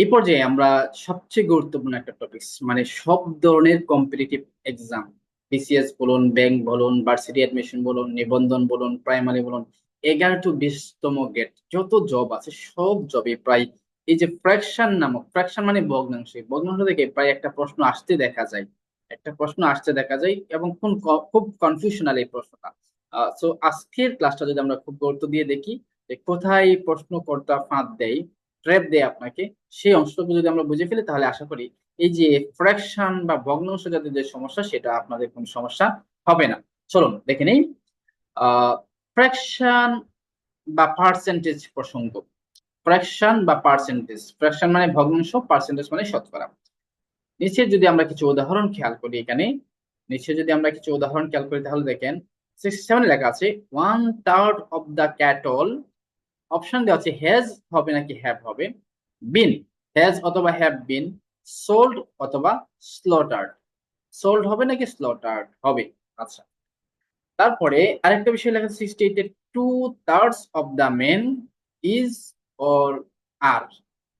এই পর্যায়ে আমরা সবচেয়ে গুরুত্বপূর্ণ একটা টপিক মানে সব ধরনের কম্পিটিটিভ এক্সাম বিসিএস বলুন ব্যাংক বলুন ভার্সিটি অ্যাডমিশন বলুন, নিবন্ধন বলুন প্রাইমারি বলুন, এগারো টু বিশতম গেট যত জব আছে, সব জবে প্রায়, এই যে ফ্র্যাকশন নামক ফ্র্যাকশন মানে ভগ্নাংশ ভগ্নাংশ থেকে প্রায় একটা প্রশ্ন আসতে দেখা যায়, একটা প্রশ্ন আসতে দেখা যায় এবং কোন খুব কনফিউশনাল এই প্রশ্নটা। সো আজকের ক্লাসটা যদি আমরা খুব গুরুত্ব দিয়ে দেখি যে কোথায় প্রশ্নকর্তা ফাঁদ দেয় ট্র্যাপ দেয় আপনাকে, সেই অংশটুকু যদি আমরা বুঝে ফেলি, তাহলে আশা করি এই যে ফ্র্যাকশন বা ভগ্নাংশ জাতীয় যে সমস্যা, সেটা আপনাদের কোনো সমস্যা হবে না। চলুন, দেখে নেই। ফ্র্যাকশন বা পার্সেন্টেজ প্রসঙ্গ। ফ্র্যাকশন বা পার্সেন্টেজ ফ্র্যাকশন মানে ভগ্নাংশ পার্সেন্টেজ মানে শতকরা। নিচে যদি আমরা কিছু উদাহরণ খেয়াল করি এখানে, নিচে যদি আমরা কিছু উদাহরণ খেয়াল করি, তাহলে দেখেন সিক্সটি সেভেন লেখা আছে one third of the cattle option দেওয়া আছে হ্যাজ হবে নাকি হ্যাভ হবে বিন হ্যাজ অথবা হ্যাভ বিন সোল্ড অথবা স্লটার্ড সোল্ড হবে নাকি স্লটার্ড হবে আচ্ছা। তারপরে আরেকটা বিষয় লেখা সিক্সটি এইটে two thirds of the men is or আর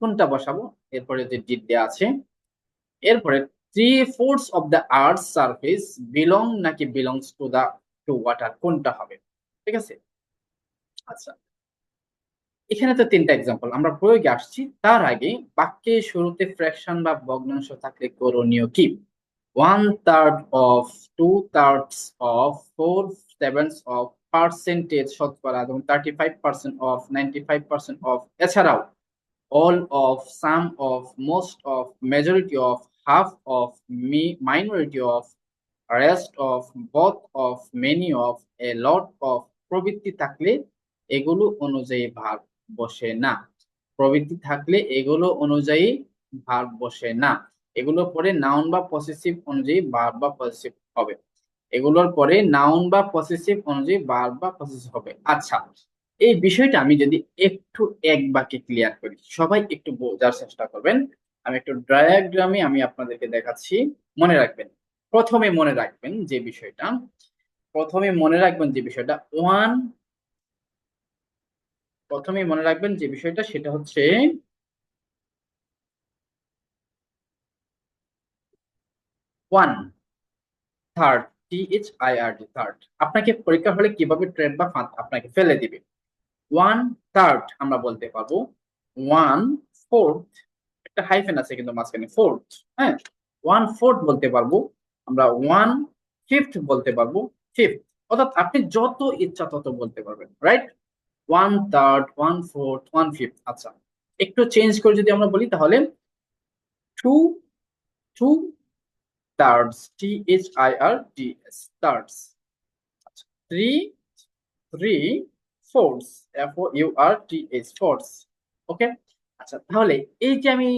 কোনটা বসাবো? এরপরে যে ডিট দেওয়া আছে, এরপরে three fourths of the earth surface belong নাকি belongs to the to water কোনটা হবে? ঠিক আছে? আচ্ছা। এখানে তো তিনটা এক্সাম্পল আমরা প্রয়োগে আসছি, তার আগে বাক্যে শুরুতে ফ্র্যাকশন বা ভগ্নাংশ থাকলে করণীয় কি? One third of two thirds of four sevenths of percentage শতকরা এবং thirty five percent of ninety five percent of এছাড়াও all of some of most of majority of half of me minority of, rest of, both of, many of, a lot of প্রবৃত্তি থাকলে এগুলো অনুযায়ী ভার বসে না। প্রবৃত্তি থাকলে এগুলো অনুযায়ী ভার বসে না। এগুলোর পরে নাউন বা পসেসিভ অনুযায়ী ভার বা পসেসিভ হবে। এগুলোর পরে নাউন বা পসেসিভ অনুযায়ী ভার বা পসেসিভ হবে। আচ্ছা এই বিষয়টা আমি যদি একটু এক বাক্যে ক্লিয়ার করি, সবাই একটু বোঝার চেষ্টা করবেন। আমি একটু ডায়াগ্রামে আমি আপনাদেরকে দেখাচ্ছি। মনে রাখবেন, প্রথমে মনে রাখবেন যে বিষয়টা, প্রথমে মনে রাখবেন যে বিষয়টা ওয়ান প্রথমে মনে রাখবেন যে বিষয়টা সেটা হচ্ছে one third T H I R D third আপনাকে পরীক্ষা হলে কীভাবে ট্রেড বা ফাঁদ আপনাকে ফেলে দিবে? ওয়ান থার্ড আমরা বলতে পারব। ওয়ান ফোর্থ একটা হাইফেন আছে কিন্তু মাঝখানে ফোর্থ হ্যাঁ? ওয়ান ফোর্থ বলতে পারব। আমরা ওয়ান ফিফথ বলতে পারব ফিফথ অর্থাৎ আপনি যত ইচ্ছা তত বলতে পারবেন right one third one fourth one fifth আচ্ছা। একটু চেঞ্জ করে যদি আমরা বলি তাহলে two two thirds T H I R D S thirds three three fourths F O U R T H fourths okay আচ্ছা তাহলে এই যে আমি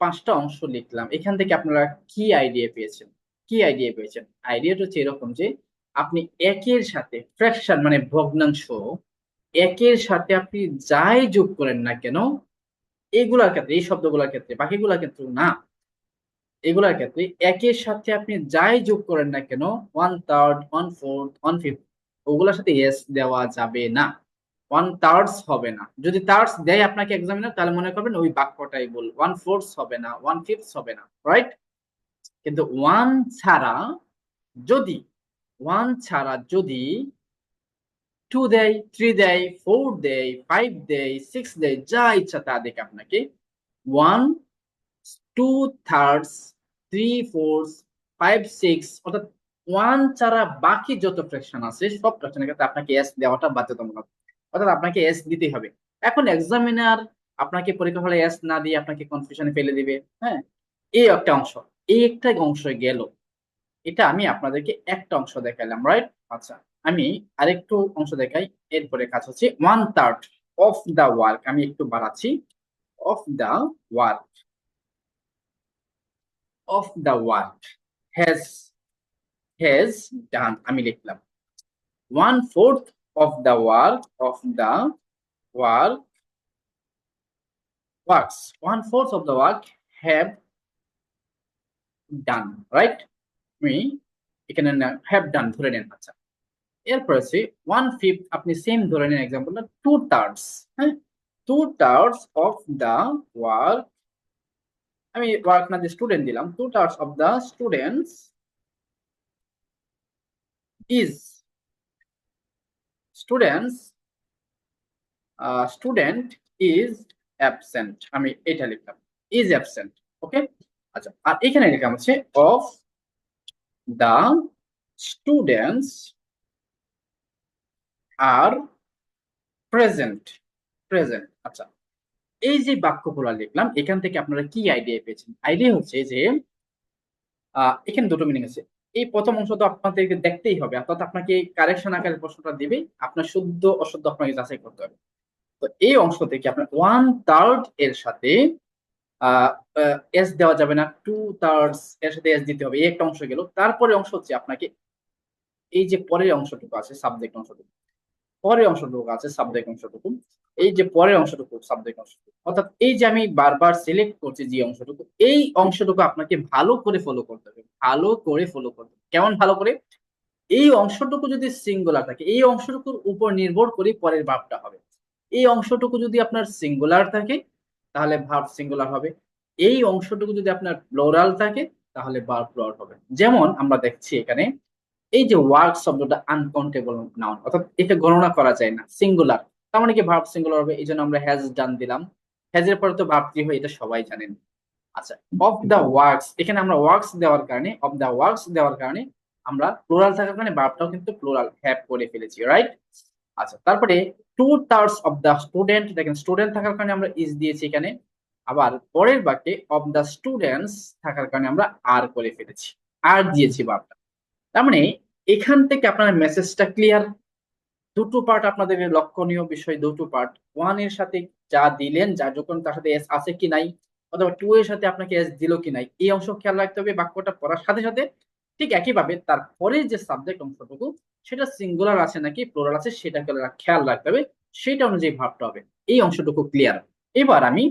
পাঁচটা অংশ লিখলাম, এখান থেকে আপনারা কি আইডিয়া পেয়েছেন? কি আইডিয়া পেয়েছেন? আইডিয়াটা হচ্ছে এরকম যে, আপনি একের সাথে ফ্র্যাকশন মানে ভগ্নাংশ একের সাথে আপনি যাই যোগ করেন না কেন, এগুলার ক্ষেত্রে, এই শব্দগুলোর ক্ষেত্রে, বাকিগুলোর ক্ষেত্রে না। এগুলার ক্ষেত্রে একের সাথে আপনি যাই যোগ করেন না কেন one third one fourth one fifth ওগুলোর সাথে এস দেওয়া যাবে না। ওয়ান থার্ডস হবে না। যদি থার্ডস দেয় আপনাকে এক্সামিনার তাহলে মনে করবেন ওই বাক্যটাই বল ওয়ান ফোর্থস হবে না ওয়ান ফিফথস হবে না রাইট কিন্তু ওয়ান ছাড়া যদি ওয়ান ছাড়া যদি টু দেয় থ্রি দেয় ফোর দেয় ফাইভ দেয় সিক্স দেয় যা ইচ্ছা তা দেখে আপনাকে। One two thirds three fourths five six অর্থাৎ ওয়ান ছাড়া বাকি যত ফ্র্যাকশন আছে, সব ফ্র্যাকশনের ক্ষেত্রে আপনাকে এস দেওয়াটা বাধ্যতামূলক। অর্থাৎ আপনাকে এস দিতেই হবে। এখন এক্সামিনার আপনাকে পরীক্ষা হলে এস না দিয়ে আপনাকে কনফিউশনে ফেলে দিবে হ্যাঁ? এই একটা অংশ, এই একটা অংশ গেল। এটা আমি আপনাদেরকে একটা অংশ দেখাইলাম রাইট আচ্ছা। আমি আরেকটু অংশ দেখাই, এরপরে কাজ হচ্ছে one third of the work আমি একটু বাড়াচ্ছি of the work of the work has has done আমি লিখলাম one fourth of the work of the work works one fourth of the work have done right আমি এখানে have done ধরে নেন আচ্ছা। এরপর আছে ওয়ান ফিফথ আপনি সেম ধরে নেন এক্সাম্পলটা টু থার্ডস হ্যাঁ? Two thirds of the work আমি ওয়ার্ক না দিয়ে স্টুডেন্ট দিলাম two thirds of the students is students student is absent আমি এটা লিখলাম ইজ অ্যাবসেন্ট ওকে আচ্ছা আর এখানে লেখা হচ্ছে of the students R present present আচ্ছা। এই যে বাক্যগুলো লিখলাম, এখান থেকে আপনারা কি আইডিয়া পেয়েছেন? আইডিয়া হচ্ছে যে এখানে দুটো মিনিং আছে। এই প্রথম অংশ তো আপনাদেরকে দেখতেই হবে, অর্থাৎ আপনাকে কারেকশন আকারে প্রশ্নটা দিবে, আপনার শুদ্ধ, অশুদ্ধ আপনাকে যাচাই করতে হবে। তো এই অংশ থেকে আপনার ওয়ান থার্ড এর সাথে এস দেওয়া যাবে না টু থার্ডস এর সাথে এস দিতে হবে, এই একটা অংশ গেল। তারপরে অংশ হচ্ছে আপনাকে, এই যে পরের অংশটুকু আছে সাবজেক্ট অংশটুকু পরের অংশটুকু আছে সাবজেক্ট অংশটুকু। এই যে পরের অংশটুকু সাবজেক্ট অংশটুকু, অর্থাৎ এই যে আমি বারবার সিলেক্ট করছি যে অংশটুকু, এই অংশটুকু আপনাকে ভালো করে ফলো করতে হবে, ভালো করে ফলো করতে হবে। কেমন ভালো করে? এই অংশটুকু যদি সিঙ্গুলার থাকে, এই অংশটুকুর উপর নির্ভর করে পরের ভাবটা হবে। এই অংশটুকু যদি আপনার সিঙ্গুলার থাকে, তাহলে ভাব সিঙ্গুলার হবে। এই অংশটুকু যদি আপনার প্লোরাল থাকে, তাহলে ভার্ব প্লোরাল হবে। যেমন আমরা দেখছি এখানে এই যে ওয়ার্ক শব্দটা আনকাউন্টেবল নাউন অর্থাৎ এটা গণনা করা যায় না সিঙ্গুলার তার মানে কি ভার্ব সিঙ্গুলার হবে, এই জন্য আমরা হ্যাজ ডান দিলাম। হ্যাজের পরে তো ভার্ব কি হয়, এটা সবাই জানেন। আচ্ছা অফ দ্য ওয়ার্কস এখানে আমরা ওয়ার্কস দেওয়ার কারণে অফ দ্য ওয়ার্কস দেওয়ার কারণে আমরা প্লোরাল থাকার কারণে ভার্বটাও কিন্তু প্লোরাল হ্যাভ করে ফেলেছি রাইট আচ্ছা তারপরে two thirds of the student দেখেন স্টুডেন্ট থাকার কারণে আমরা ইজ দিয়েছি এখানে, আবার পরের বাক্যে অফ দ্য স্টুডেন্টস থাকার কারণে আমরা আর করে ফেলেছি আর দিয়েছি ভার্বটা তার মানে এখান থেকে আপনার মেসেজটা ক্লিয়ার দুটো পার্ট আপনাদের লক্ষণীয় বিষয়, দুটো পার্ট ওয়ানের সাথে যা দিলেন, যা যখন তার সাথে এস আছে কি নাই, অথবা টু এর সাথে আপনাকে এস দিল কি নাই, এই অংশ খেয়াল রাখতে হবে। বাক্যটা পড়ার সাথে সাথে ঠিক একইভাবে তারপরে যে সাবজেক্ট অংশটুকু, সেটা সিঙ্গুলার আছে নাকি প্লোরাল আছে সেটা খেয়াল রাখতে হবে। সেটা অনুযায়ী ভাবতে হবে। এই অংশটুকু ক্লিয়ার এবার আমি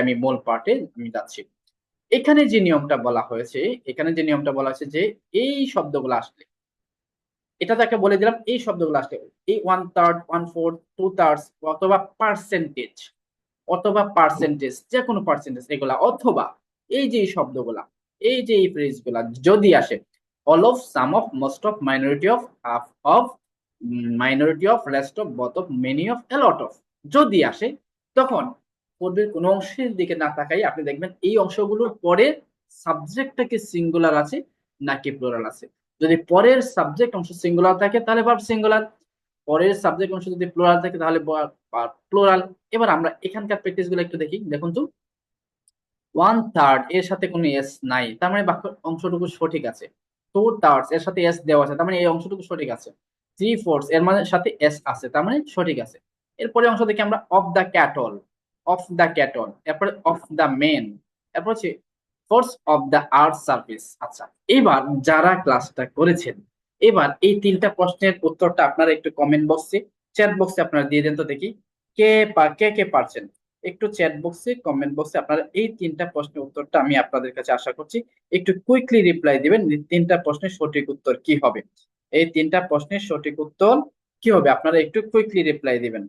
আমি মূল পার্টে আমি যাচ্ছি। এখানে যে নিয়মটা বলা হয়েছে, এখানে যে নিয়মটা বলা হয়েছে যে এই শব্দগুলো আসলে, এটা তাকে বলে দিলাম এই শব্দগুলো আসলে, এই one third one fourth two thirds অথবা পার্সেন্টেজ অথবা পার্সেন্টেজ যে কোনো পার্সেন্টেজ এগুলা, অথবা এই যে শব্দগুলা, এই যে এই ফ্রেজগুলা যদি আসে all of some of most of minority of half of minority of rest of both of many of a lot of যদি আসে, তখন পূর্বের কোন অংশের দিকে না তাকাই, আপনি দেখবেন এই অংশগুলোর পরে সাবজেক্টটা কি সিঙ্গুলার আছে নাকি প্লোরাল আছে। যদি পরের সাবজেক্ট অংশ সিঙ্গুলার থাকে, তাহলে ভাব সিঙ্গুলার পরের সাবজেক্ট অংশ যদি প্লোরাল থাকে, তাহলে প্লোরাল এবার আমরা এখানকার প্র্যাকটিসগুলো একটু দেখি। দেখুন তো ওয়ান থার্ড এর সাথে কোনো এস নাই, তার মানে বাক্য, অংশটুকু সঠিক আছে। টু থার্ডস এর সাথে এস দেওয়া আছে, তার মানে এই অংশটুকু সঠিক আছে। থ্রি ফোর্থস এর মানে সাথে এস আছে, তার মানে সঠিক আছে। এরপরে অংশ দেখি আমরা of the cattle of the cattle এরপরে অফ দ্য মেন এরপর হচ্ছে fourths of the earth service আচ্ছা এবার যারা ক্লাসটা করেছেন, এবার এই তিনটা প্রশ্নের উত্তরটা আপনারা একটু কমেন্ট বক্সে চ্যাট বক্সে আপনারা দিয়ে দেন তো দেখি। কে কে কে পারছেন? একটু চ্যাট বক্সে কমেন্ট বক্সে আপনারা এই তিনটা প্রশ্নের উত্তরটা আমি আপনাদের কাছে আশা করছি, একটু কুইকলি রিপ্লাই দিবেন তিনটা প্রশ্নের সঠিক উত্তর কি হবে। এই তিনটা প্রশ্নের সঠিক উত্তর কি হবে? আপনারা একটু কুইকলি রিপ্লাই দিবেন।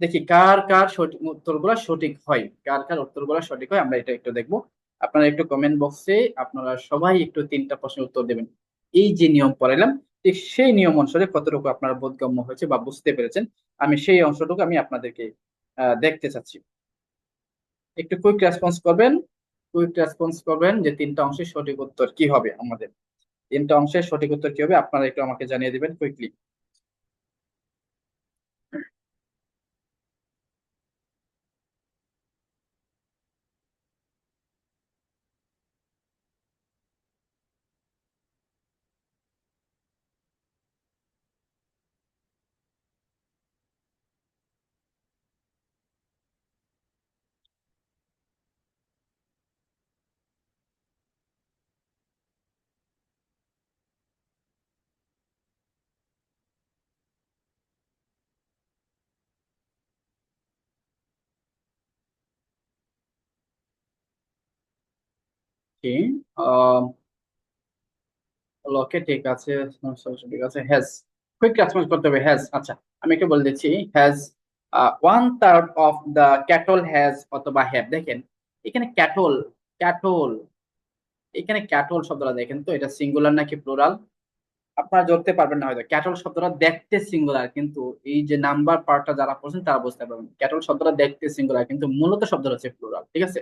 দেখি কার কার সঠিক উত্তরগুলো সঠিক হয়। কার কার উত্তরগুলো সঠিক হয় আমরা এটা একটু দেখব। আপনারা একটু কমেন্ট বক্সে আপনারা সবাই একটু তিনটা প্রশ্নের উত্তর দেবেন। এই যে নিয়ম পড়াইলাম, ঠিক সেই নিয়ম অনুসারে কতটুকু আপনার বোধগম্য হয়েছে বা বুঝতে পেরেছেন, আমি সেই অংশটুকু আমি আপনাদেরকে দেখতে চাচ্ছি। একটু কুইক রেসপন্স করবেন কুইক রেসপন্স করবেন যে তিনটা অংশের সঠিক উত্তর কি হবে আমাদের। তিনটা অংশের সঠিক উত্তর কি হবে আপনারা একটু আমাকে জানিয়ে দিবেন কুইকলি ওকে ঠিক আছে ঠিক আছে হ্যাজ কুইক করতে হবে হ্যাজ আচ্ছা আমি একটু বলে দিচ্ছি has one third of the cattle has অথবা হ্যাভ দেখেন, এখানে ক্যাটল ক্যাটল এখানে ক্যাটল শব্দটা দেখেন তো, এটা সিঙ্গুলার নাকি প্লুরাল আপনারা ধরতে পারবেন না হয়তো ক্যাটল শব্দটা দেখতে সিঙ্গুলার কিন্তু এই যে নাম্বার পার্টটা যারা পড়ছেন তারা বুঝতে পারবেন ক্যাটল শব্দটা দেখতে সিঙ্গুলার কিন্তু মূলত শব্দটা হচ্ছে প্লুরাল ঠিক আছে?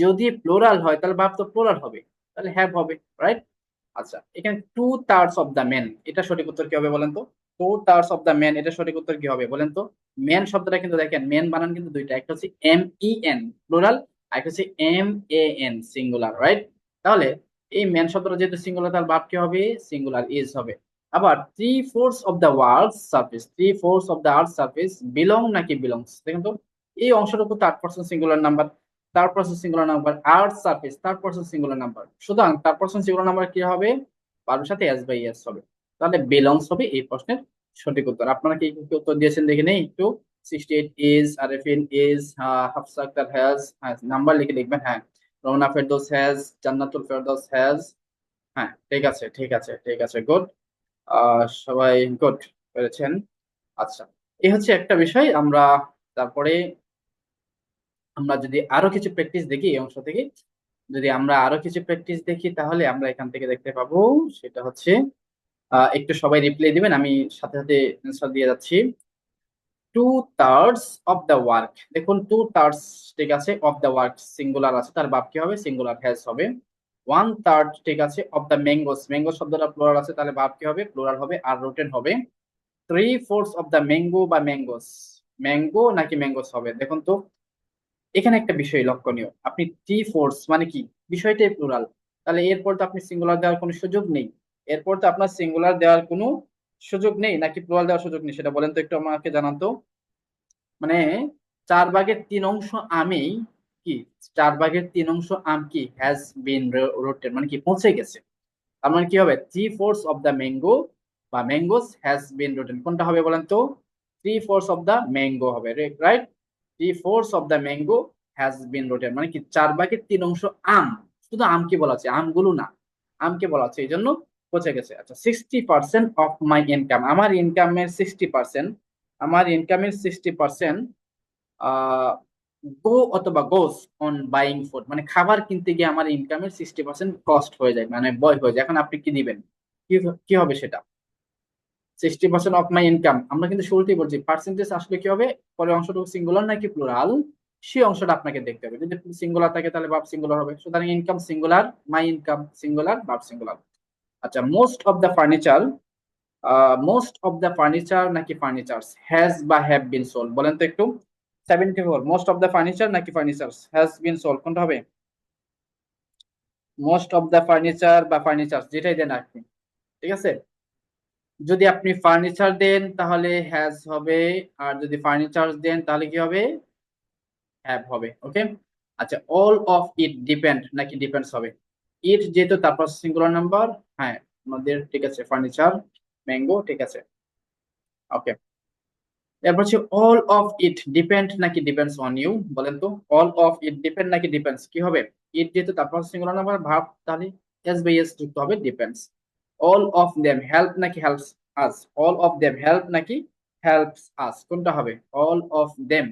যদি প্লুরাল হয়, তাহলে ভাব তো প্লুরাল হবে। তাহলে হ্যাভ হবে রাইট আচ্ছা এখানে two thirds of the men এটা সঠিক উত্তর কি হবে বলেন তো? Two thirds of the men এটা সঠিক উত্তর কি হবে বলেন তো? মেন শব্দটা কিন্তু দেখেন মেন বানান কিন্তু দুইটা, একটা হচ্ছে এম ই এন প্লুরাল আর একটা হচ্ছে M A N singular right তাহলে এই মেন শব্দটা যেহেতু সিঙ্গুলার তার ভাব কি হবে? সিঙ্গুলার ইজ হবে। আবার three fourths of the world surface three fourths of the earth surface belong নাকি বিলংস দেখেন তো, এই অংশটুকু third person singular number third person singular number earth surface third person singular number সুতরাং থার্ড পার্সন সিঙ্গুলার নাম্বার কি হবে? বারোর সাথে এস বাই এস হবে। তাহলে বিলংস হবে এই প্রশ্নের সঠিক উত্তর। আপনারা কি কি উত্তর দিয়েছেন দেখে নেই? একটু sixty eight is Arefin is Hafsa Akter has number লিখে লিখবেন হ্যাঁ। রমনা ফেরদৌস হ্যাজ জান্নাতুল ফেরদৌস হ্যাজ হ্যাঁ ঠিক আছে ঠিক আছে ঠিক আছে গুড সবাই গুড পেরেছেন। আচ্ছা এই হচ্ছে একটা বিষয়। আমরা তারপরে আমরা যদি আরও কিছু প্র্যাকটিস দেখি, এই অংশ থেকে, যদি আমরা আরও কিছু প্র্যাকটিস দেখি, তাহলে আমরা এখান থেকে দেখতে পাবো, সেটা হচ্ছে একটু সবাই রিপ্লাই দিবেন, আমি সাথে সাথে অ্যান্সার দিয়ে যাচ্ছি। Two thirds of the work দেখুন টু থার্ডস ঠিক আছে অফ দ্য ওয়ার্ক সিঙ্গুলার আছে, তার বাপ কি হবে? সিঙ্গুলার হ্যাজ হবে। ওয়ান থার্ড ঠিক আছে অফ দ্য ম্যাঙ্গোস ম্যাঙ্গো শব্দটা প্লুরাল আছে, তাহলে ভাব কি হবে? প্লুরাল হবে, আর রোটেন হবে। Three fourths of the mango বা ম্যাঙ্গোস ম্যাঙ্গো নাকি ম্যাঙ্গোস হবে? দেখুন তো এখানে একটা বিষয় লক্ষণীয়। আপনি টি ফোর্স মানে কি? বিষয়টাই প্লুরাল তাহলে এরপর তো আপনি সিঙ্গুলার দেওয়ার কোনো সুযোগ নেই। এরপর তো আপনার সিঙ্গুলার দেওয়ার কোনো সুযোগ নেই, নাকি প্লুরাল দেওয়ার সুযোগ নেই? সেটা বলেন তো একটু আমাকে জানান তো। মানে চার ভাগের তিন অংশ আমেই কি? চার ভাগের তিন অংশ আম কি? হ্যাজ বিন রোটেড মানে কি? পৌঁছে গেছে। তার মানে কি হবে? Three fourths of the mango বা ম্যাঙ্গোস হ্যাজ বিন রোটেড কোনটা হবে বলেন তো? Three fourths of the mango হবে right three fourths of the mango has been rotted মানে কি, চার ভাগের তিন অংশ আম। শুধু আমকে বলা আছে আমগুলো না। আমকে বলা আছে এই জন্য পৌঁছে গেছে। আচ্ছা sixty percent of my income আমার ইনকামের সিক্সটি পার্সেন্ট আমার ইনকামের সিক্সটি পার্সেন্ট গো অথবা গোস অন বাইং ফুড মানে খাবার কিনতে গিয়ে আমার ইনকামের সিক্সটি পার্সেন্ট কস্ট হয়ে যায় মানে বয় হয়ে যায়। এখন আপনি কি দিবেন? কি হবে সেটা? Sixty percent of my income আমরা কিন্তু শুরুতেই বলছি পার্সেন্টেজ আসলে কি হবে? পরে অংশটুকু সিঙ্গুলার নাকি প্লুরাল সেই অংশটা আপনাকে দেখতে হবে। যদি সিঙ্গুলার থাকে তাহলে বাপ সিঙ্গুলার হবে। সুতরাং income singular my income singular বাপ সিঙ্গুলার আচ্ছা most of the furniture most of the furniture নাকি ফার্নিচার্স হ্যাজ বা হ্যাভ বিন সোল বলেন তো একটু। Seventy four most of the furniture নাকি ফার্নিচার্স হ্যাজ বিন সোল কোনটা হবে? মোস্ট অফ দ্য ফার্নিচার বা ফার্নিচার্স যেটাই দেন আপনি ঠিক আছে? যদি আপনি ফার্নিচার দেন, তাহলে হ্যাজ হবে, আর যদি ফার্নিচার দেন, তাহলে কি হবে? হ্যাভ হবে ওকে আচ্ছা অল অফ ইট ডিপেন্ড নাকি ডিপেন্ডস হবে? ইট যেহেতু তারপর সিঙ্গুলার নাম্বার হ্যাঁ আমাদের ঠিক আছে ফার্নিচার ম্যাঙ্গো ঠিক আছে ওকে এরপর হচ্ছে অল অফ ইট ডিপেন্ড নাকি ডিপেন্ডস অন ইউ বলেন তো? অল অফ ইট ডিপেন্ড নাকি ডিপেন্ডস কি হবে? ইট যেহেতু তারপর সিঙ্গুলার নাম্বার ভাব, তাহলে এস বাই এস যুক্ত হবে depends all of them help নাকি helps us all of them help নাকি হেল্পস আস কোনটা হবে? অল অফ দেম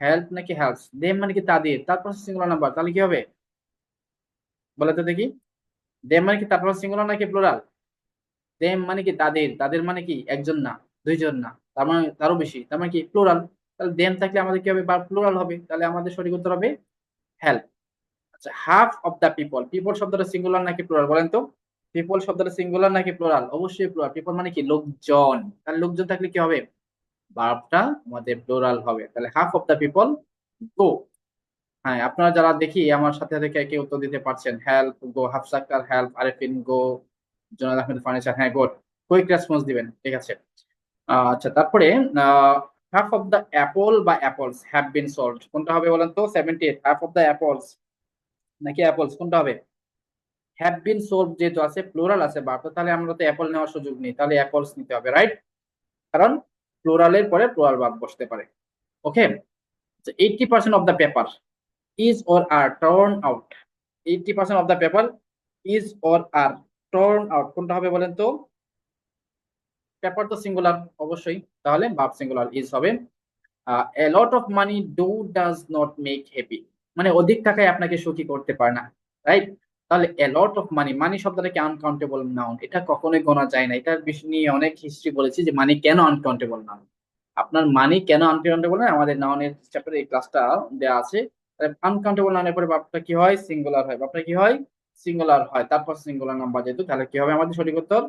হেল্প নাকি হেল্পস দেম মানে কি তাদের? তারপর সিঙ্গুলার নাম্বার তাহলে কি হবে? বলে তো দেখি। দেম মানে কি তারপর সিঙ্গুলার নাকি প্লুরাল দেম মানে কি তাদের? তাদের মানে কি একজন না, দুইজন না। তার মানে তারও বেশি, তার মানে কি প্লুরাল তাহলে দেম থাকলে আমাদের কি হবে? বা প্লুরাল হবে। তাহলে আমাদের সঠিক উত্তর হবে হেল্প আচ্ছা half of the people people শব্দটা সিঙ্গুলার নাকি প্লুরাল বলেন তো? পিপল শব্দটা সিঙ্গুলার নাকি প্লুরাল অবশ্যই প্লুরাল পিপল মানে কি? লোকজন। তাহলে লোকজন থাকলে কি হবে? ভার্বটা আমাদের প্লুরাল হবে। তাহলে half of the people go হ্যাঁ আপনারা যারা দেখি, আমার সাথে সাথে কে কে উত্তর দিতে পারছেন। হেল্প গো হাফসাক্কার হেল্প আরেফিন গো জোনাল আহমেদ ফার্নিচার হ্যাঁ গুড কুইক রেসপন্স দিবেন, ঠিক আছে? আচ্ছা তারপরে হাফ অফ দ্য অ্যাপল বা অ্যাপলস হ্যাভ বিন সল্ড কোনটা হবে বলেন তো? Seventy eight half of the apples নাকি অ্যাপলস কোনটা হবে? হ্যাভ বিন সোল্ড যেহেতু আছে প্লুরাল আছে বার্তা তাহলে আমরা তো অ্যাপল নেওয়ার সুযোগ নেই, তাহলে অ্যাপলস নিতে হবে রাইট কারণ প্লুরালের পরে প্লুরাল ভার্ব বসতে পারে okay eighty percent of the paper is or are torn out 80% of the paper is or are torn out, কোনটা হবে বলেন তো? পেপার তো সিঙ্গুলার অবশ্যই, তাহলে ভাব সিঙ্গুলার ইজ হবে। A lot of money do does not make happy মানে অধিক টাকায় আপনাকে সুখী করতে পারে না রাইট তাহলে এ লট অফ মানি মানি শব্দটা কি আনকাউন্টেবল নাউন এটা কখনোই গোনা যায় না। এটার বিষয় নিয়ে অনেক হিস্ট্রি বলেছি যে মানি কেন আনকাউন্টেবল নাউন আপনার মানি কেন আনকাউন্টেবল না আমাদের নাউনের চ্যাপ্টারে এই ক্লাসটা দেওয়া আছে। আনকাউন্টেবল নাউনের পরে বাপটা কি হয়? সিঙ্গুলার হয়। বাপটা কি হয়? সিঙ্গুলার হয়। তারপর সিঙ্গুলার নাম্বার যেহেতু, তাহলে কি হবে আমাদের সঠিক উত্তর?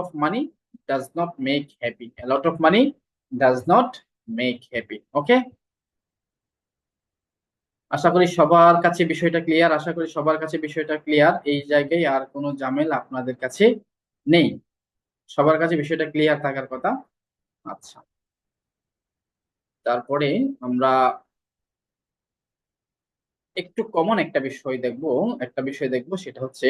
Of money does not make happy a lot of money does not make happy okay? আশা করি সবার কাছে বিষয়টা ক্লিয়ার আশা করি সবার কাছে বিষয়টা ক্লিয়ার এই জায়গায় আর কোনো জামেল আপনাদের কাছে নেই। সবার কাছে বিষয়টা ক্লিয়ার থাকার কথা। আচ্ছা। তারপরে আমরা একটু কমন একটা বিষয় দেখব। একটা বিষয় দেখব, সেটা হচ্ছে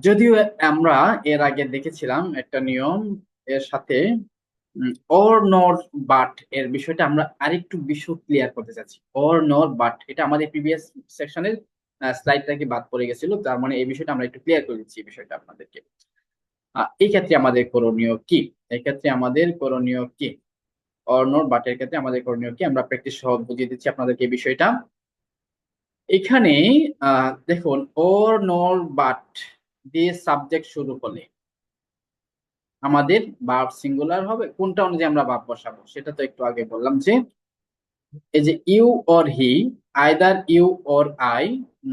যদিও আমরা এর আগে দেখেছিলাম একটা নিয়ম এর সাথে অর নর বাট এর বিষয়টা আমরা আরেকটু বিষয় ক্লিয়ার করতে চাচ্ছি। অর নর বাট এটা আমাদের প্রিভিয়াস সেকশনের স্লাইডটা কি বাদ পড়ে গেছিল, তার মানে এই বিষয়টা আমরা একটু ক্লিয়ার করে দিচ্ছি এই বিষয়টা আপনাদেরকে। এই ক্ষেত্রে আমাদের করণীয় কি? এই ক্ষেত্রে আমাদের করণীয় কি? অর নর বাটের ক্ষেত্রে আমাদের করণীয় কি? আমরা প্র্যাকটিস সহ বুঝিয়ে দিচ্ছি আপনাদেরকে এই বিষয়টা। এখানে দেখুন ওর নর বাট দিয়ে সাবজেক্ট শুরু হলে আমাদের বাপ সিঙ্গুলার হবে, কোনটা অনুযায়ী আমরা বাপ বসাবো, সেটা তো একটু আগে বললাম যে, এই যে you or he either you or I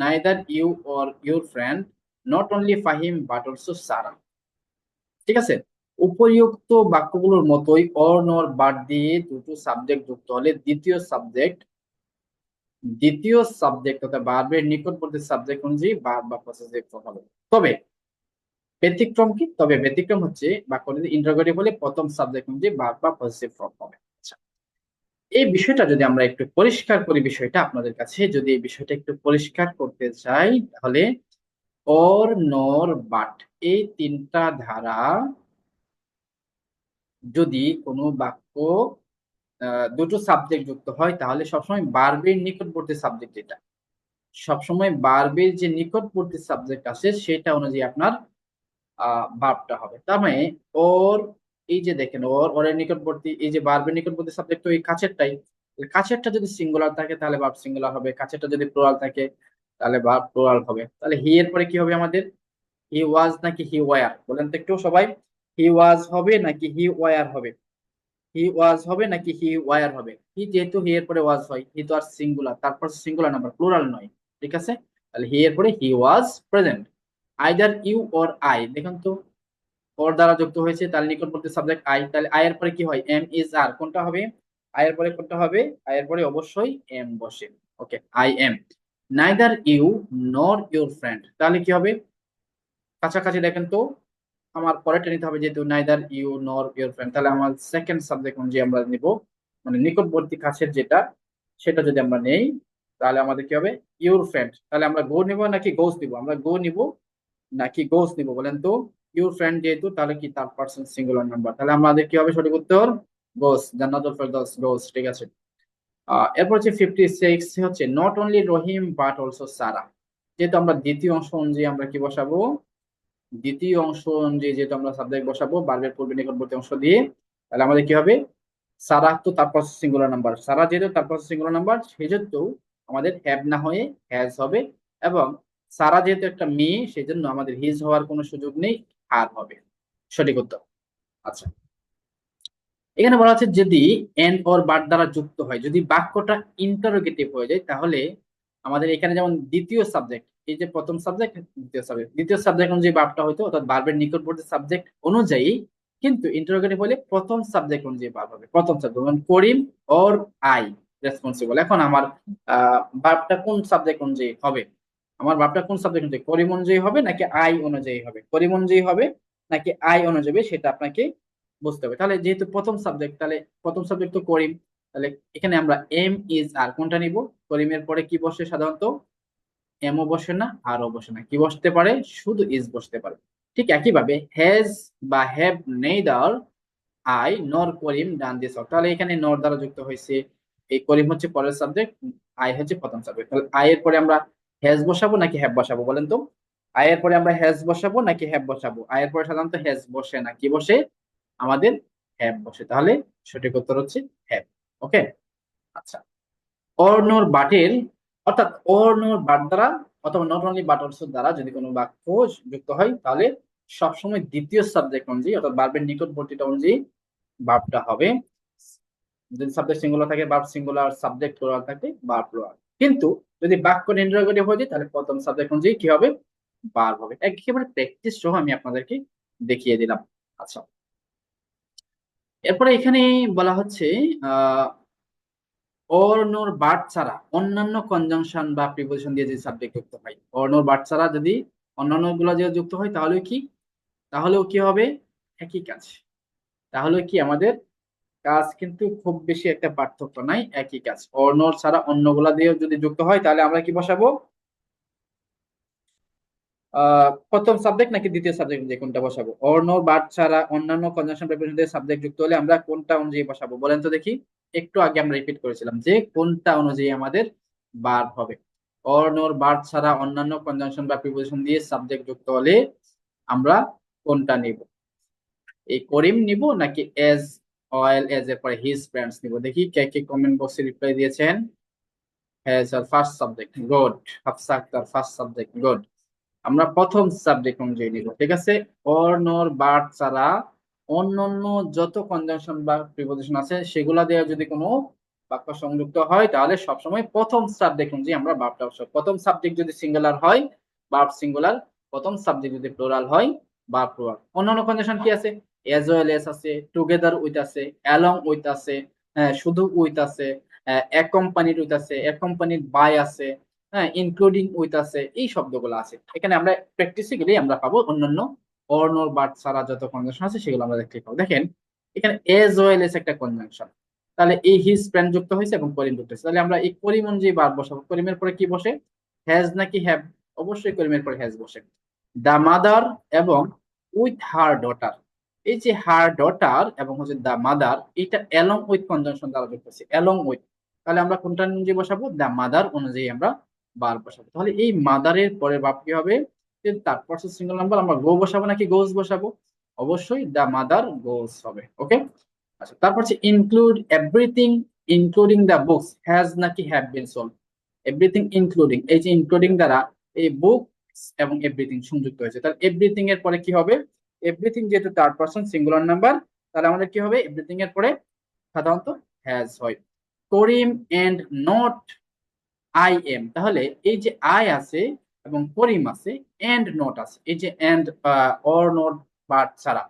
neither you or your friend not only Fahim but also Sara ঠিক আছে? উপযুক্ত বাক্যগুলোর মতোই অর নর বাট দিয়ে দুটো সাবজেক্ট যুক্ত হলে দ্বিতীয় সাবজেক্ট দ্বিতীয় সাবজেক্ট অর্থাৎ বার্বের নিকটবর্তী সাবজেক্ট অনুযায়ী বার বা পসেসিভ হবে। তবে ব্যতিক্রম কি? তবে ব্যতিক্রম হচ্ছে বা বাক্যটি ইন্টারোগেটিভ হলে প্রথম সাবজেক্ট অনুযায়ী বার বা পসেসিভ ফর্ম হবে। আচ্ছা। এই বিষয়টা যদি আমরা একটু পরিষ্কার করি বিষয়টা আপনাদের কাছে, যদি এই বিষয়টা একটু পরিষ্কার করতে চাই তাহলে অর নর বাট এই তিনটা ধারা যদি কোনো বাক্য দুটো সাবজেক্ট যুক্ত হয় তাহলে সবসময় বারবের নিকটবর্তী সাবজেক্ট যেটা সবসময় বারবের যে নিকটবর্তী সাবজেক্ট আছে সেটা অনুযায়ী আপনার বার্বটা হবে। তার মানে ওর, এই যে দেখেন, ওর ওর নিকটবর্তী, এই যে বার্বের নিকটবর্তী সাবজেক্ট ওই কাছেরটাই, কাছেরটা যদি সিঙ্গুলার থাকে তাহলে বার্ব সিঙ্গুলার হবে, কাছেরটা যদি প্লোরাল থাকে তাহলে বার্ব প্লোরাল হবে। তাহলে হি এর পরে কি হবে আমাদের? হি ওয়াজ নাকি হি ওয়ার বলেন তো একটু সবাই। হি ওয়াজ হবে নাকি হি ওয়ার হবে? হি ওয়াজ হবে নাকি হি ওয়ার হবে? হি যেহেতু হি এর পরে ওয়াজ হয় হি তো আর সিঙ্গুলার তারপর সিঙ্গুলার নাম্বার প্লুরাল নয়, ঠিক আছে? তাহলে হি এর পরে he was present either you or I দেখুন তো ওর দ্বারা যুক্ত হয়েছে, তার নিকটবর্তী সাবজেক্ট আই তাহলে আই এর পরে কি হয়? এম ইজ আর কোনটা হবে? আই এর পরে কোনটা হবে? আই এর পরে অবশ্যই এম বসে। Okay I am neither you nor your friend তাহলে কি হবে? কাছাকাছি দেখেন তো, আমার পরেরটা নিতে হবে যেহেতু neither you nor your friend তাহলে আমার সেকেন্ড সাবজেক্ট অনুযায়ী আমরা নিব। মানে নিকটবর্তী কাছের যেটা, সেটা যদি আমরা নেই, তাহলে আমাদের কি হবে? ইউর ফ্রেন্ড তাহলে আমরা গো নিব নাকি গোস নিব আমরা গো নিব। নাকি গোস নিব বলেন তো? ইউর ফ্রেন্ড যেহেতু, তাহলে কি তার পার্সন সিঙ্গুলার নাম্বার তাহলে আমাদের কি হবে সঠিক উত্তর? গোস জান্নাতুল ফেরদৌস গোস ঠিক আছে? এরপর হচ্ছে ফিফটি সিক্স হচ্ছে not only Rahim but also Sara. যেহেতু আমরা দ্বিতীয় অংশ অনুযায়ী আমরা কি বসাবো? দ্বিতীয় অংশ অনুযায়ী যেহেতু আমরা সাবজেক্ট বসাবো বার্বের পূর্বে নিকটবর্তী অংশ দিয়ে, তাহলে আমাদের কি হবে? সারা তো তারপর সিঙ্গুলার নাম্বার সারা যেহেতু তারপর সিঙ্গুলার নাম্বার সেহেতু আমাদের হ্যাভ না হয়ে হ্যাজ হবে এবং সারা যেহেতু একটা মেয়ে সেই জন্য আমাদের হিজ হওয়ার কোনো সুযোগ নেই আর হবে। সঠিক উত্তর। আচ্ছা। এখানে বলা হচ্ছে যদি এন ওর বার দ্বারা যুক্ত হয়, যদি বাক্যটা ইন্টারোগেটিভ হয়ে যায়, তাহলে আমাদের এখানে যেমন দ্বিতীয় সাবজেক্ট এই যে প্রথম সাবজেক্ট দ্বিতীয় সাবজেক্ট দ্বিতীয় সাবজেক্ট অনুযায়ী বাপটা হইতো অর্থাৎ বার্বের নিকটবর্তী সাবজেক্ট অনুযায়ী কিন্তু ইন্টারোগেটিভ হলে প্রথম সাবজেক্ট অনুযায়ী বার্ব হবে। প্রথম সাবজেক্ট যেমন করিম অর আই রেসপন্সিবল এখন আমার বার্বটা কোন সাবজেক্ট অনুযায়ী হবে? আমার বাপটা কোন সাবজেক্ট অনুযায়ী করিম অনুযায়ী হবে নাকি আই অনুযায়ী হবে? করিম অনুযায়ী হবে নাকি আই অনুযায়ী সেটা আপনাকে বুঝতে হবে। তাহলে যেহেতু প্রথম সাবজেক্ট তাহলে প্রথম সাবজেক্ট তো করিম। তাহলে এখানে আমরা এম ইজ আর কোনটা নিব? করিমের পরে কি বসে সাধারণত? এমও বসে না, আরও বসে না। কি বসতে পারে? শুধু ইজ বসতে পারে। ঠিক একইভাবে হ্যাজ বা হ্যাভ নেইদার আই নর করিম ডান দিস তাহলে এখানে নর দ্বারা যুক্ত হয়েছে। এই করিম হচ্ছে পরের সাবজেক্ট আই হচ্ছে প্রথম সাবজেক্ট তাহলে আই এর পরে আমরা হ্যাজ বসাবো নাকি হ্যাভ বসাবো বলেন তো? আয়ের পরে আমরা হ্যাজ বসাবো নাকি হ্যাভ বসাবো? আয়ের পরে সাধারণত হ্যাজ বসে না, কি বসে? আমাদের হ্যাভ বসে। তাহলে সঠিক উত্তর হচ্ছে হ্যাভ ওকে আচ্ছা। অর্ণর বাটের অর্থাৎ অর্ণর বাট দ্বারা, অথবা নট অনলি বাট অলসো দ্বারা যদি কোনো বাক্য যুক্ত হয়, তাহলে সবসময় দ্বিতীয় সাবজেক্ট অনুযায়ী, অর্থাৎ বার্বের নিকটবর্তীটা অনুযায়ী বার্বটা হবে। যদি সাবজেক্ট সিঙ্গুলার থাকে বার্ব সিঙ্গুলার সাবজেক্ট প্লুরাল থাকে বার্ব প্লুরাল কিন্তু যদি বাক্য ইন্টারোগেটিভ হয়ে যায়, তাহলে প্রথম সাবজেক্ট অনুযায়ী কি হবে? বার্ব হবে। একেবারে প্র্যাকটিস সহ আমি আপনাদেরকে দেখিয়ে দিলাম। আচ্ছা। এরপরে এখানে বলা হচ্ছে অর্ণর বাট ছাড়া অন্যান্য কনজাংশন বা প্রিপোজিশন দিয়ে যদি সাবজেক্ট যুক্ত হয় অর্ণর বাট ছাড়া যদি অন্যান্যগুলো যদি যুক্ত হয় তাহলে কি? তাহলেও কি হবে? একই কাজ। তাহলে কি আমাদের কাজ কিন্তু খুব বেশি একটা পার্থক্য নাই, একই কাজ। অর্ণর ছাড়া অন্যগুলা দিয়ে যদি যুক্ত হয়, তাহলে আমরা কি বসাবো? প্রথম সাবজেক্ট নাকি দ্বিতীয় সাবজেক্ট যে কোনটা বসাবো? অর্ণর বাট ছাড়া অন্যান্য কনজাংশন প্রিপোজিশন দিয়ে সাবজেক্ট যুক্ত হলে আমরা কোনটা অনুযায়ী বসাবো? বলেন তো দেখি। একটু আগে আমরা রিপিট করেছিলাম যে কোনটা অনুযায়ী আমাদের বার্ব হবে। অর্ণর বার্ব ছাড়া অন্যান্য কনজাংশন বা প্রিপোজিশন দিয়ে সাবজেক্ট যুক্ত হলে আমরা কোনটা নিব? এই করিম নিব নাকি এজ অয়েল এজ এ পরে হিজ ফ্রেন্ডস নিব। দেখি কে কে কমেন্ট বক্সে রিপ্লাই দিয়েছেন। Has R first subject good Hafsa Akter first subject good আমরা প্রথম সাবজেক্ট অনুযায়ী নিব, ঠিক আছে? অর্ণর বার্ব ছাড়া অন্যান্য যত কনজাংশন বা প্রিপোজিশন আছে, সেগুলা দিয়ে যদি কোনো বাক্য সংযুক্ত হয়, তাহলে সবসময় প্রথম সাবজেক্ট অনুযায়ী আমরা বার্বটা বসাবো প্রথম সাবজেক্ট যদি সিঙ্গুলার হয় বার্ব সিঙ্গুলার প্রথম সাবজেক্ট যদি প্লুরাল হয় বার্ব প্লুরাল অন্যান্য কনজাংশন কি আছে? এজ ওয়েল এস আছে টুগেদার উইথ আছে অ্যালং উইথ আছে হ্যাঁ শুধু উইথ আছে অ্যাকম্পানিড উইথ আছে অ্যাকম্পানিড বাই আছে হ্যাঁ ইনক্লুডিং উইথ আছে, এই শব্দগুলো আছে। এখানে আমরা প্র্যাকটিসে গেলেই আমরা পাবো অন্যান্য অর্ণর বাট ছাড়া যত কনজাংশন আছে, সেগুলো আমরা দেখতে পাবো দেখেন, এখানে এজ ওয়েল এস একটা কনজাংশন তাহলে এই হিজ প্যান যুক্ত হয়েছে এবং করিম যুক্ত হয়েছে। তাহলে আমরা এই করিম অনুযায়ী বার বসাবো। করিমের পরে কি বসে? হ্যাজ নাকি হ্যাভ অবশ্যই করিমের পরে হ্যাজ বসে। দা মাদার এবং উইথ হার ডটার এই যে হার ডটার এবং হচ্ছে দা মাদার এটা অ্যালং উইথ কনজাংশন দ্বারা যুক্ত হচ্ছে অ্যালং উইথ তাহলে আমরা কোনটা অনুযায়ী বসাবো? দা মাদার অনুযায়ী আমরা বার বসাবো। তাহলে এই মাদারের পরে বাপ কি হবে? তারপর সিঙ্গল নাম্বার আমরা গো বসাবো নাকি গোস বসাবো? অবশ্যই দা মাদার গোস হবে ওকে আচ্ছা তারপর হচ্ছে include everything including the books has নাকি have been sold everything including এই যে ইনক্লুডিং দ্বারা এই বুকস এবং এভরিথিং সংযুক্ত হয়েছে। তাহলে এভরিথিং এর পরে কি হবে? এভরিথিং যেহেতু থার্ড পার্সন সিঙ্গুলার নাম্বার তাহলে আমাদের কি হবে? এভরিথিং এর পরে সাধারণত হ্যাজ হয়। Karim and not I am তাহলে এই যে আই আছে এবং করিম আছে এন্ড নোট আছে। এই যে এন্ড অর নোট বাট ছাড়া।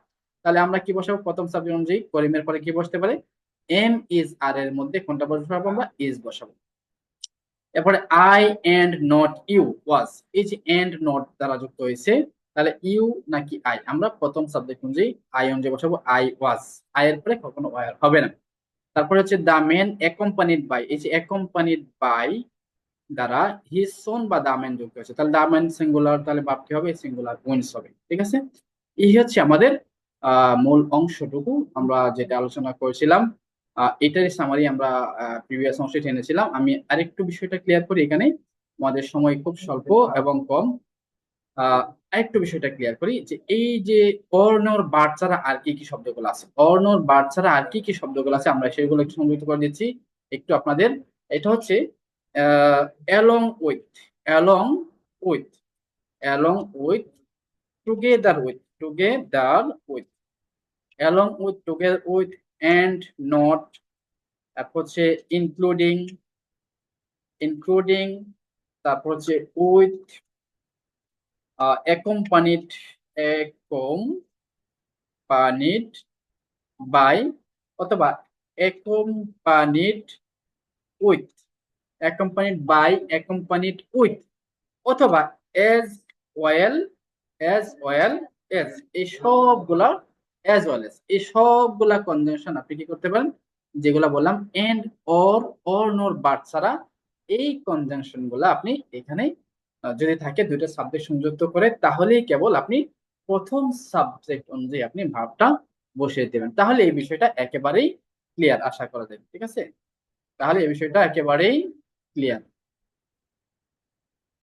তাহলে আমরা কি বসাবো? প্রথম সাবজেক্ট অনুযায়ী করিমের পরে কি বসতে পারে? এম ইজ আর এর মধ্যে কোনটা বসাবো আমরা? ইজ বসাবো। এরপরে I and not you was এই যে এন্ড নট দ্বারা যুক্ত হয়েছে তাহলে ইউ নাকি আই? আমরা প্রথম সাবজেক্ট অনুযায়ী আই অনুযায়ী বসাবো আই ওয়াজ। আই এর পরে কখনো ওয়ার হবে না। তারপরে হচ্ছে দ্য মেন অ্যাকম্পানিড বাই এই যে অ্যাকম্পানিড বাই দ্বারা হিজ সোন বা দামেন যুক্ত হয়েছে। তাহলে দামেন সিঙ্গুলার তাহলে বাপ কি হবে? সিঙ্গুলার উইন্স হবে। ঠিক আছে? এই হচ্ছে আমাদের মূল অংশটুকু। আমরা যেটা আলোচনা করেছিলাম এটারই সামারি আমরা প্রিভিয়াস অংশে টেনেছিলাম। আমি আরেকটু বিষয়টা ক্লিয়ার করি এখানে। আমাদের সময় খুব স্বল্প এবং কম। আরেকটু বিষয়টা ক্লিয়ার করি যে এই যে অর্ণর বার ছাড়া আর কি কি শব্দগুলো আছে? অর্ণর বার ছাড়া আর কি কি শব্দগুলো আছে? আমরা সেগুলো একটু সংযুক্ত করে দিচ্ছি। একটু আপনাদের, এটা হচ্ছে along with along with along with together with together with along with together with and not তারপর হচ্ছে ইনক্লুডিং ইনক্লুডিং তারপর হচ্ছে উইথ অ্যাকম্পানিড অ্যাকম্পানিড বাই অথবা accompanied with accompanied by accompanied with অথবা as well as well as, এই সবগুলা as well as, এই সবগুলা কনজাংশন আপনি কি করতে পারেন? যেগুলা বললাম and or or nor but ছাড়া এই কনজাংশনগুলা আপনি এখানে যদি থাকে দুইটা সাবজেক্ট সংযুক্ত করে, তাহলেই কেবল আপনি প্রথম সাবজেক্ট অনুযায়ী আপনি ভাবটা বসিয়ে দেবেন। তাহলে এই বিষয়টা একেবারেই ক্লিয়ার আশা করা যাবে ঠিক আছে? তাহলে এই বিষয়টা একেবারেই clear